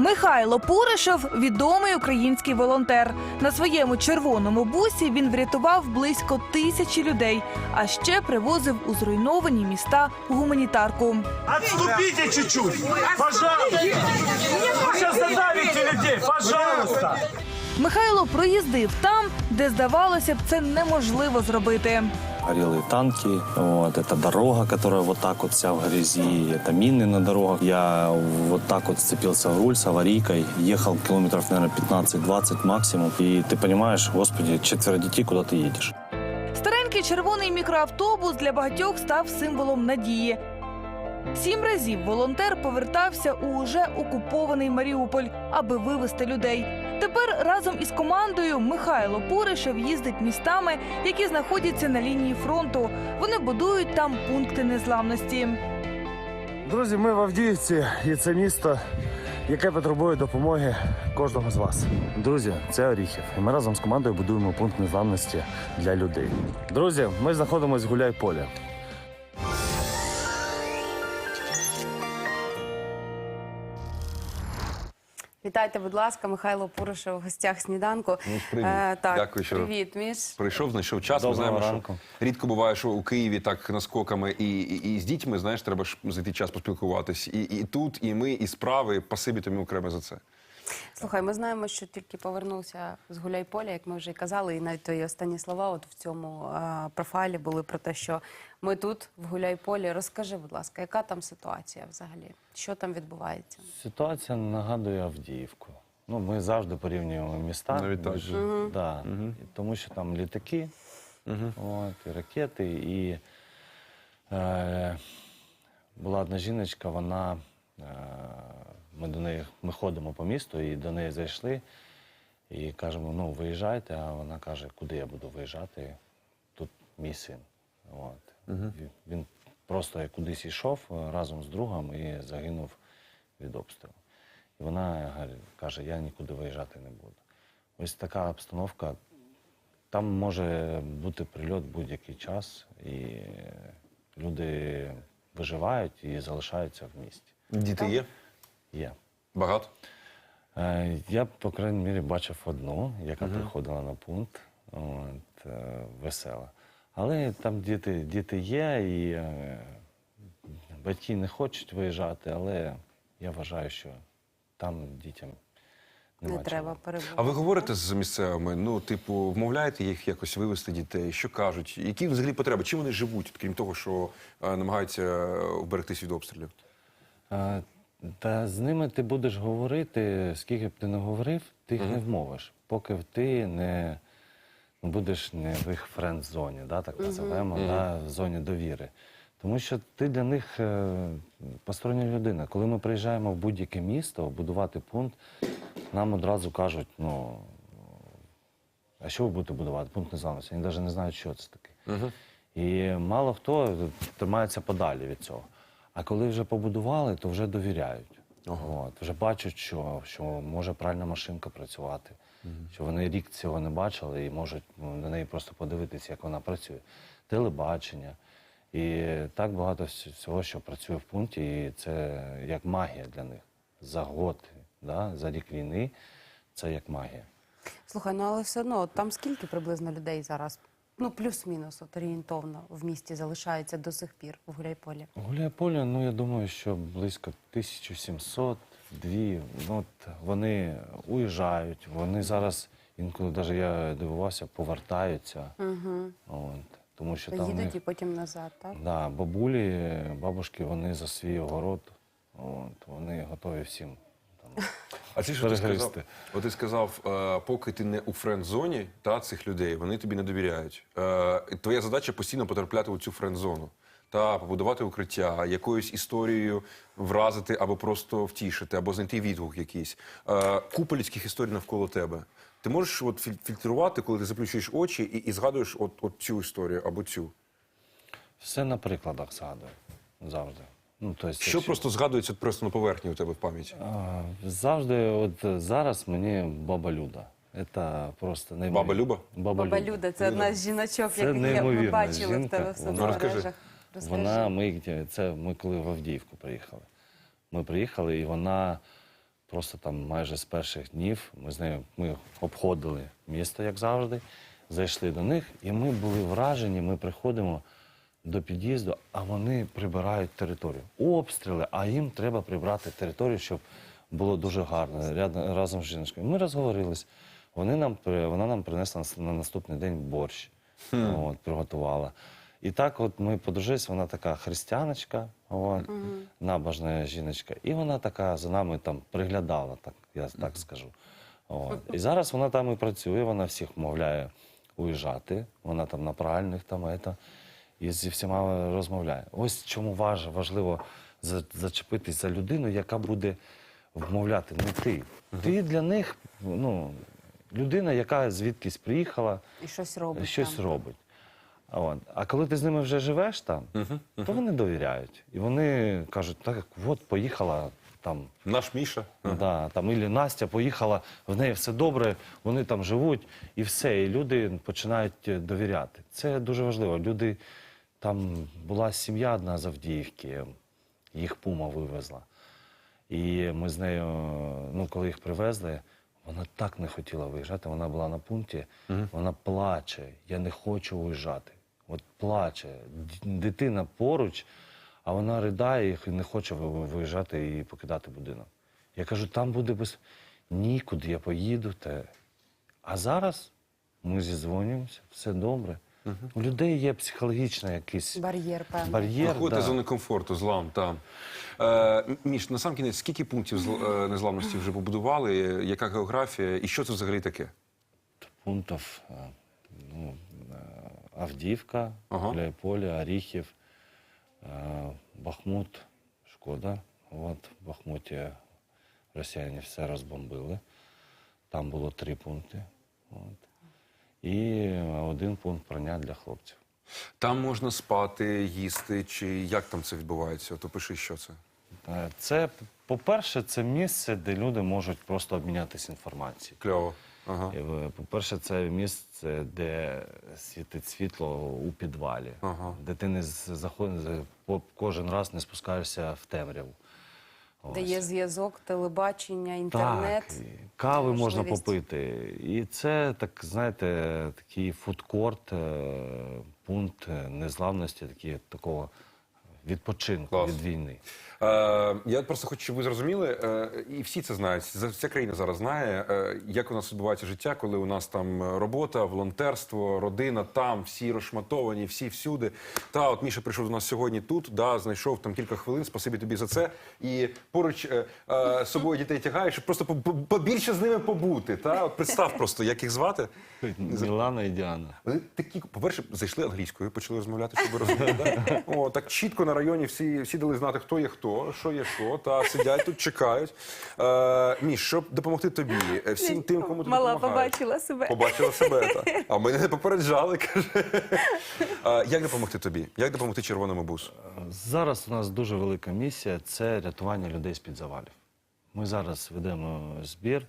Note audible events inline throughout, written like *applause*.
Михайло Пуришев відомий український волонтер. На своєму червоному бусі він врятував близько тисячі людей, а ще привозив у зруйновані міста гуманітарку. Отступите чуть-чуть, пожалуйста. Вы задавите людей, пожалуйста. Михайло проїздив там, де здавалося б, це неможливо зробити Горели танки, вот, это дорога, которая вот так вот вся в грязи, это мины на дорогах. Я вот так вот сцепился в руль с аварийкой, ехал километров, наверное, 15-20 максимум. И ты понимаешь, господи, четверо детей, куда ты едешь? Старенький червоний мікроавтобус для багатьох став символом надії. Сім разів волонтер повертався у уже окупований Маріуполь, аби вивезти людей. Тепер разом із командою Михайло Пуришев їздить містами, які знаходяться на лінії фронту. Вони будують там пункти незламності. Друзі, ми в Авдіївці, і це місто, яке потребує допомоги кожного з вас. Друзі, це Оріхів. І ми разом з командою будуємо пункт незламності для людей. Друзі, ми знаходимося в гуляй-полі. Вітайте, будь ласка, Михайло Пуришев в гостях сніданку. Ну, привіт. так, Дякую, що привіт, Міш. Прийшов, знайшов час. Ми Доброго знаємо, ранку. що рідко буває, що у Києві так наскоками і, і, і з дітьми, знаєш, треба ж знайти час поспілкуватись. І, і тут, і ми, і справи. Пасибі тобі окремо за це. Слухай, ми знаємо, що тільки повернувся з Гуляйполя, як ми вже й казали, і навіть твої останні слова от в цьому а, профайлі були про те, що ми тут в Гуляйполі. Розкажи, будь ласка, яка там ситуація взагалі? Що там відбувається? Ситуація нагадує Авдіївку. Ну, ми завжди порівнюємо міста. Навіть так. Ми ж- да. І Тому що там літаки, от, і ракети, і е, була одна жіночка, вона. Е, ми до неї ми ходимо по місту і до неї зайшли і кажемо, ну виїжджайте, а вона каже, куди я буду виїжджати? Тут мій син. От. Він- Він просто кудись йшов е, разом з другом і загинув від обстрілу. І вона каже, я нікуди виїжджати не буду. Ось така обстановка. Там може бути прильот будь-який час, і люди виживають і залишаються в місті. Діти є? Є. Багато? Е, Я, по крайній мірі, бачив одну, яка приходила на пункт, от, е, весела. Але там діти, діти є, і е, батьки не хочуть виїжджати, але я вважаю, що там дітям Не треба чого. перебувати. А ви говорите з місцевими? Ну, типу, вмовляєте їх якось вивезти дітей? Що кажуть? Які взагалі потреби? Чим вони живуть, крім того, що е, намагаються е, вберегтись від обстрілів? Е, Та з ними ти будеш говорити, скільки б ти не говорив, ти їх не вмовиш, поки ти не ну, будеш не в їх френд-зоні, да, так називаємо, да, в зоні довіри. Тому що ти для них е, постороння людина. Коли ми приїжджаємо в будь-яке місто будувати пункт, нам одразу кажуть, ну а що ви будете будувати? Пункт незламності. Вони навіть не знають, що це таке. І мало хто тримається подалі від цього. А коли вже побудували, то вже довіряють. От, вже бачать, що, що може пральна машинка працювати, що вони рік цього не бачили і можуть ну, на неї просто подивитися, як вона працює. Телебачення. І так багато всього, що працює в пункті, і це як магія для них. За год, да, за рік війни це як магія. Слухай, ну але все одно от там скільки приблизно людей зараз? Ну, плюс-мінус, от орієнтовно в місті залишається до сих пір в Гуляйполі. Гуляйполе, ну я думаю, що близько 1700, дві. Ну, от вони уїжджають, вони зараз, інколи навіть я дивувався, повертаються. Угу. От, тому що там Їдуть них, і потім назад, так? да, бабулі, бабушки, вони за свій огород, от, вони готові всім. Там, А це що ти сказав? От ти сказав, е, поки ти не у френд-зоні та цих людей, вони тобі не довіряють. Е, твоя задача постійно потрапляти у цю френд-зону. Та побудувати укриття, якоюсь історією вразити або просто втішити, або знайти відгук якийсь. Е, купа людських історій навколо тебе. Ти можеш от фільтрувати, коли ти заплющуєш очі і, і згадуєш от, от цю історію або цю. Все на прикладах згадую завжди. Ну, тобто, Що якщо- просто згадується просто на поверхні у тебе в пам'яті? А, Завжди, от зараз мені баба Люда. Це просто неймовірно. Баба Люба? Баба, Баба Люда, це одна з жіночок, Це яких я ми неймовірна бачили в жінка. тебе в Вона- соцмережах. Розкажи. Вона, ми, це ми коли в Авдіївку приїхали. Ми приїхали, і вона просто там майже з перших днів ми з нею ми обходили місто, як завжди, зайшли до них, і ми були вражені. Ми приходимо до під'їзду, а вони прибирають територію. Обстріли, а їм треба прибрати територію, щоб було дуже гарно рядом, разом з жіночкою. Ми розговорились. Вони нам, вона нам принесла на- на наступний день борщ. От, приготувала. І так от ми подружились, вона така християночка, от, набожна жіночка. І вона така за нами там приглядала, так, я так скажу. От. І зараз вона там і працює, вона всіх вмовляє уїжджати, вона там на правильних там ета, і зі всіма розмовляє. Ось чому важ, важливо за- зачепитись за людину, яка буде вмовляти, не ти. Ти для них ну, людина, яка звідкись приїхала, І щось робить. щось там. робить. А, от. а коли ти з ними вже живеш там, то вони довіряють. І вони кажуть, так, от поїхала там. Наш Міша. Да, там Ілі Настя поїхала, в неї все добре, вони там живуть, і все. І люди починають е, довіряти. Це дуже важливо. Люди там була сім'я одна з Авдіївки, їх пума вивезла. І ми з нею, ну, коли їх привезли, вона так не хотіла виїжджати. Вона була на пункті, вона плаче. Я не хочу виїжджати. От плаче. Дитина поруч, а вона ридає і не хоче ви- ви- виїжджати і покидати будинок. Я кажу, там буде без нікуди, я поїду. Те. А зараз ми зізвонюємося, все добре. У людей є психологічний якийсь Бар'єр, певний. бар'єр. Виходите да. з зони комфорту, злам там. Е, Міш, на сам кінець, скільки пунктів зл- е, незламності вже побудували? Яка географія? І що це взагалі таке? пунктов. э, Ну, э, Авдіївка, Ага. Гуляйполе, Оріхів, э, Бахмут, Шкода. От в Бахмуті росіяни все розбомбили. Там було три пункти. От. І один пункт прання для хлопців. Там можна спати, їсти, чи як там це відбувається? То пиши, що це. Е, Це, по-перше, це місце, де люди можуть просто обмінятися інформацією. Кльово. Ага. Е, По-перше, це місце, де світить світло у підвалі, Ага. де ти не з- заходиш, кожен раз не спускаєшся в темряву. Де є зв'язок, телебачення, інтернет. Так, кави можна попити. І це, так, знаєте, такий фудкорт, е, пункт е, незламності, такі такого відпочинку Клас. від війни. Е, я просто хочу, щоб ви зрозуміли, е, і всі це знають. Вся країна зараз знає, е, як у нас відбувається життя, коли у нас там робота, волонтерство, родина, там всі розшматовані, всі всюди. Та от Міша прийшов до нас сьогодні тут, да, знайшов там кілька хвилин. Спасибі тобі за це. І поруч е, е, з собою дітей тягаєш, щоб просто по- по- побільше з ними побути. Та от представ просто, як їх звати. Мілана і Діана. Вони такі, по-перше, зайшли англійською, почали розмовляти, щоб ви розуміли. Да? О, так чітко на районі всі, всі дали знати, хто є хто, що є що, та сидять тут, чекають. Е, Міш, щоб допомогти тобі, е, всім тим, кому ти Мала допомагаєш. побачила себе. Побачила себе, так. *laughs* А мене не попереджали, каже. Е, як допомогти тобі? Як допомогти червоному бусу? Зараз у нас дуже велика місія це рятування людей з-під завалів. Ми зараз ведемо збір.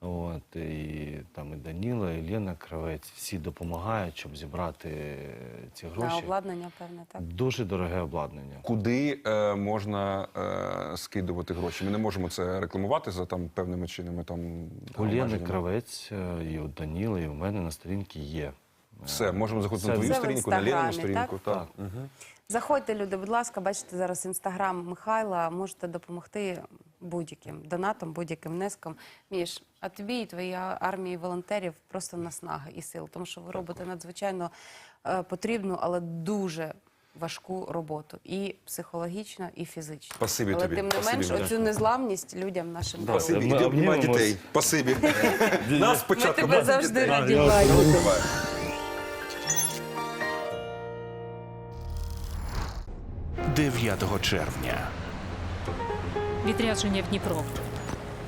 От, і там і Даніла, і Лена Кравець, всі допомагають, щоб зібрати е, ці На гроші. обладнання, певне, так. Дуже дороге обладнання. Куди е, можна е, скидувати гроші? Ми не можемо це рекламувати за там певними чинами. Там У Лени. Кравець, е, і у Даніли, і у мене на сторінці є. Все, можемо заходити на твою сторінку, на Ленину сторінку. так? Так. Мгм. Заходьте, люди, будь ласка, бачите зараз інстаграм Михайла. Можете допомогти будь-яким донатом, будь-яким внеском. Міш, а тобі і твоїй армії волонтерів просто наснаги і сил, тому що ви робите надзвичайно е, потрібну, але дуже важку роботу і психологічно, і фізично. Спасибі але тобі, тим не спасибі, менш, дякую. оцю незламність людям нашим Да, Спасибі, Ми іди обнімай дітей. Спасибі. Нас Ми тебе завжди раді бачити. давай. червня. Відрядження в Дніпро.